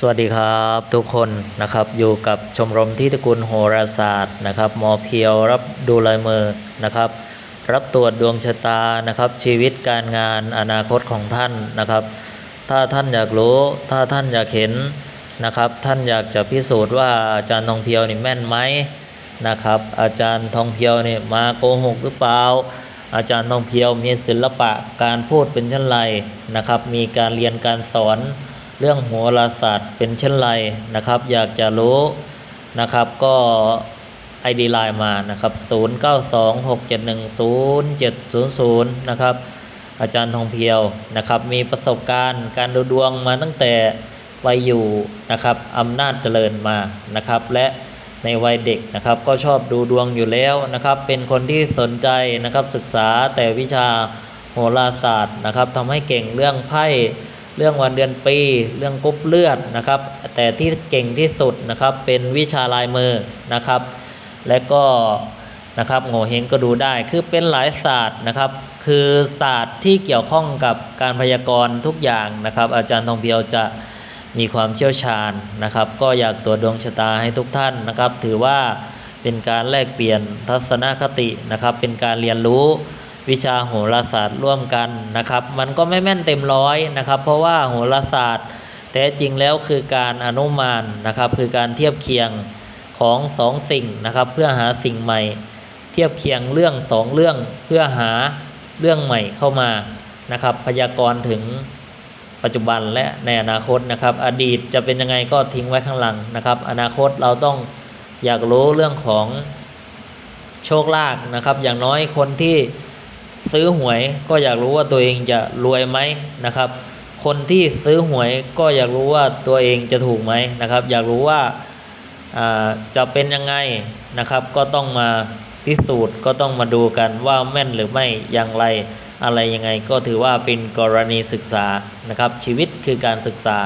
สวัสดีครับทุกคนนะครับอยู่กับชมรมที่ตระกูลโหราศาสตร์นะครับหมอเพียวรับดูลายมือนะครับ รับตรวจดวงชะตานะครับ ชีวิตการงานอนาคตของท่านนะครับ ถ้าท่านอยากรู้ ถ้าท่านอยากเห็นนะครับ ท่านอยากจะพิสูจน์ว่าอาจารย์ทองเพียวนี่แม่นไหมนะครับ อาจารย์ทองเพียวนี่มาโกหกหรือเปล่าอาจารย์ทองเพียวมีศิลปะการพูดเป็นเช่นไรนะครับ มีการเรียนการสอน เรื่องโหราศาสตร์เป็นเช่นไรนะครับ อยากจะรู้นะครับก็ ID ไลน์มานะครับ 0926710700 นะครับ อาจารย์ทองเพียวนะครับ มีประสบการณ์การดูดวงมาตั้งแต่วัยอยู่นะครับอำนาจเจริญมานะครับ และในวัยเด็กนะครับก็ชอบดูดวงอยู่แล้วนะครับ เป็นคนที่สนใจนะครับศึกษาแต่วิชาโหราศาสตร์นะครับทำให้เก่งเรื่องไพ่ เรื่องวันเดือนปี เรื่องกรุ๊ปเลือดนะครับ แต่ที่เก่งที่สุดนะครับเป็นวิชาลายมือนะครับ และก็นะครับโง่เฮงก็ดูได้คือเป็นหลายศาสตร์นะครับ คือศาสตร์ที่เกี่ยวข้องกับการพยากรณ์ทุกอย่างนะครับ อาจารย์ทองเพียวจะมีความเชี่ยวชาญนะครับ ก็อยากตรวจดวงชะตาให้ทุกท่านนะครับ ถือว่าเป็นการแลกเปลี่ยนทัศนคตินะครับ เป็นการเรียนรู้ วิชาโหราศาสตร์ร่วมกันนะครับ มันก็ไม่แม่นเต็มร้อยนะครับ เพราะว่าโหราศาสตร์แท้จริงแล้วคือการอนุมานนะครับ คือการเทียบเคียงของสองสิ่งนะครับ เพื่อหาสิ่งใหม่ เทียบเคียงเรื่องสองเรื่องเพื่อหาเรื่องใหม่เข้ามานะครับ พยากรณ์ถึงปัจจุบันและในอนาคตนะครับ อดีตจะเป็นยังไงก็ทิ้งไว้ข้างหลังนะครับ อนาคตเราต้องอยากรู้เรื่องของโชคลาภนะครับ อย่างน้อยคนที่ ซื้อหวยก็อยากรู้ว่าตัวเองจะรวยไหมนะครับ คนที่ซื้อหวยก็อยากรู้ว่าตัวเองจะถูกไหมนะครับ อยากรู้ว่าจะเป็นยังไงนะครับ ก็ต้องมาพิสูจน์ก็ต้องมาดูกันว่าแม่นหรือไม่อย่างไรอะไรยังไง ก็ถือว่าเป็นกรณีศึกษานะครับ ชีวิตคือการศึกษา